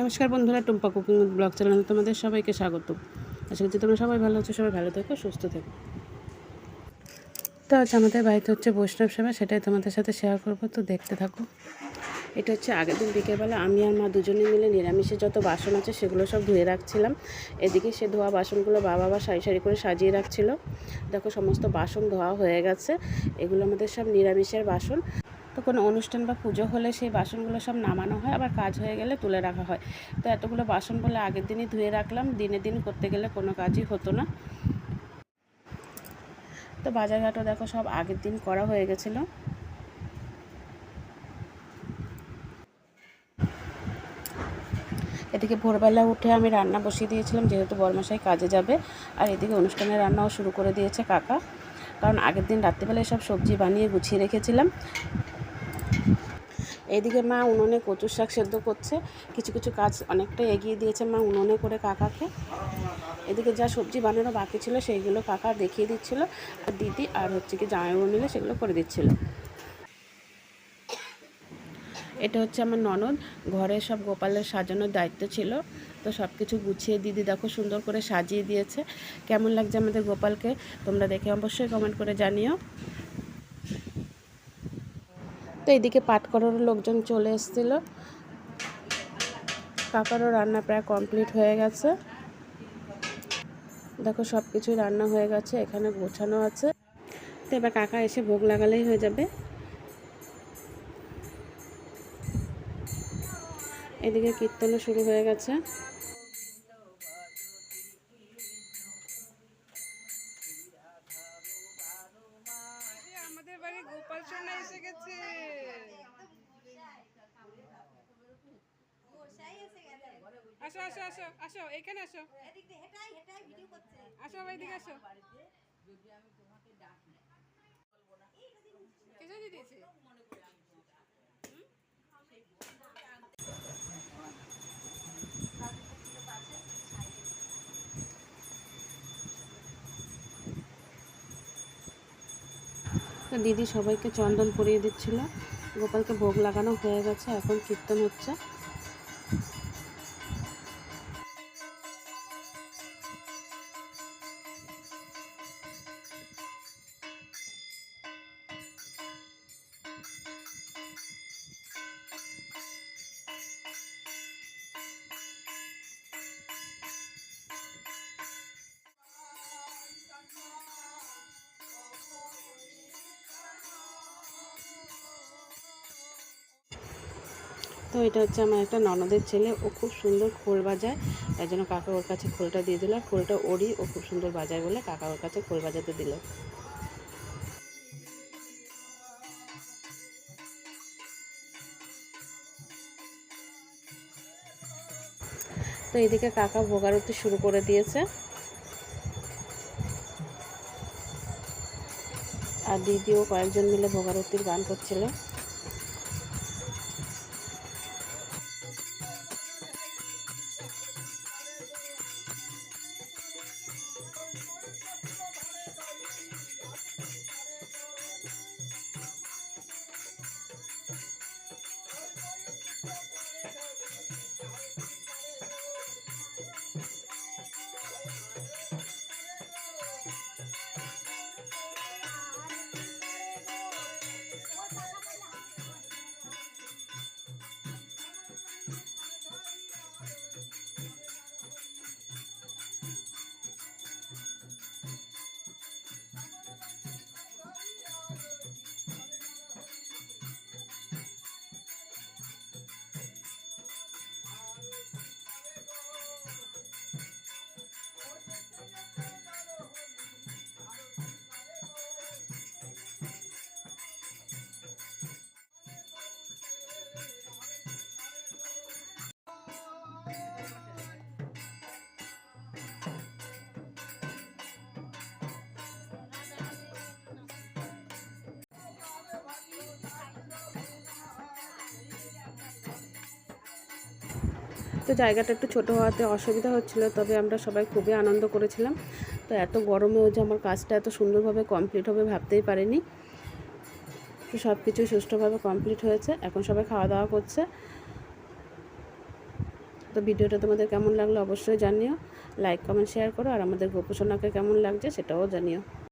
নমস্কার বন্ধুরা, Tumpa cooking blog চ্যানেলে তোমাদের সবাইকে স্বাগত। আশা করছি তোমরা সবাই ভালো আছো, সবাই ভালো থেকো, সুস্থ থেকো। তো আজ আমাদের বাড়িতে হচ্ছে বৈষ্ণব সেবা, সেটাই তোমাদের সাথে শেয়ার করব। তো দেখতে থাকো। এটা হচ্ছে আগের দিন বিকেলবেলা আমি আর মা দুজনে মিলে নিরামিষে যত বাসন আছে সেগুলো সব ধুয়ে রাখছিলাম। এদিকে সে ধোয়া বাসনগুলো বাবা আবার সারি সারি করে সাজিয়ে রাখছিল। দেখো, সমস্ত বাসন ধোয়া হয়ে গেছে। এগুলো আমাদের সব নিরামিষের বাসন। তো কোনো অনুষ্ঠান বা পুজো হলে সেই বাসনগুলো সব নামানো হয়, আবার কাজ হয়ে গেলে তুলে রাখা হয়। তো এতগুলো বাসন বলে আগের দিনই ধুয়ে রাখলাম, দিনে দিন করতে গেলে কোনো কাজই হতো না। তো বাজারঘাটও দেখো সব আগের দিন করা হয়ে গেছিল। এদিকে ভোরবেলা উঠে আমি রান্না বসিয়ে দিয়েছিলাম, যেহেতু বরমাসাই কাজে যাবে। আর এদিকে অনুষ্ঠানের রান্নাও শুরু করে দিয়েছে কাকা। কারণ আগের দিন রাত্রিবেলায় সব সবজি বানিয়ে গুছিয়ে রেখেছিলাম। এইদিকে মা উনুনে কচুর শাক সেদ্ধ করছে। কিছু কিছু কাজ অনেকটাই এগিয়ে দিয়েছে মা উনুনে করে কাকাকে। এদিকে যা সবজি বানানো বাকি ছিল সেইগুলো কাকা দেখিয়ে দিচ্ছিল। আর দিদি আর হচ্ছে কি জামাইবাবু মিলে সেগুলো করে দিচ্ছিল। এটা হচ্ছে আমার ননদ। ঘরে সব গোপালের সাজানোর দায়িত্ব ছিল। তো সব কিছু গুছিয়ে দিদি দেখো সুন্দর করে সাজিয়ে দিয়েছে। কেমন লাগছে আমাদের গোপালকে? তোমরা দেখে অবশ্যই কমেন্ট করে জানিও। তো এদিকে পাট করারও লোকজন চলে এসেছিল। কাকারও রান্না প্রায় কমপ্লিট হয়ে গেছে। দেখো সব কিছুই রান্না হয়ে গেছে, এখানে গোছানো আছে। তো এবার কাকা এসে ভোগ লাগালেই হয়ে যাবে। এদিকে কীর্তনও শুরু হয়ে গেছে। আমাদের বাড়ি গোপাল সোনা এসে গেছে। আসো আসো আসো আসো এখানে আসো। আসো এদিকে আসো। কিছু দিয়ে দিয়েছে? তো দিদি সবাইকে চন্দন পরিয়ে দিচ্ছিল। গোপালকে ভোগ লাগানো হয়ে গেছে এখন কীর্তন হচ্ছে। তো এটা হচ্ছে আমার একটা ননদের ছেলে। ও খুব সুন্দর খোল বাজায়। তাই জন্য কাকা ওর কাছে খোলটা দিয়ে দিল। খোলটা ওরই, ও খুব সুন্দর বাজায় বলে কাকা ওর কাছে খোল বাজাতে দিল। তো এদিকে কাকা ভোগারতি শুরু করে দিয়েছে। আর দিদিও কয়েকজন মিলে ভোগারতির গান করছিল। তো জায়গাটা একটু ছোটো হওয়াতে অসুবিধা হচ্ছিল, তবে আমরা সবাই খুবই আনন্দ করেছিলাম। তো এত গরমেও যে আমার কাজটা এত সুন্দরভাবে কমপ্লিট হবে ভাবতেই পারিনি। তো সব কিছু সুষ্ঠুভাবে কমপ্লিট হয়েছে, এখন সবাই খাওয়া দাওয়া করছে। তো ভিডিওটা তোমাদের কেমন লাগল অবশ্যই জানিও। লাইক কমেন্ট শেয়ার করো, আর আমাদের গোপসোনাকে কেমন লাগছে সেটাও জানিও।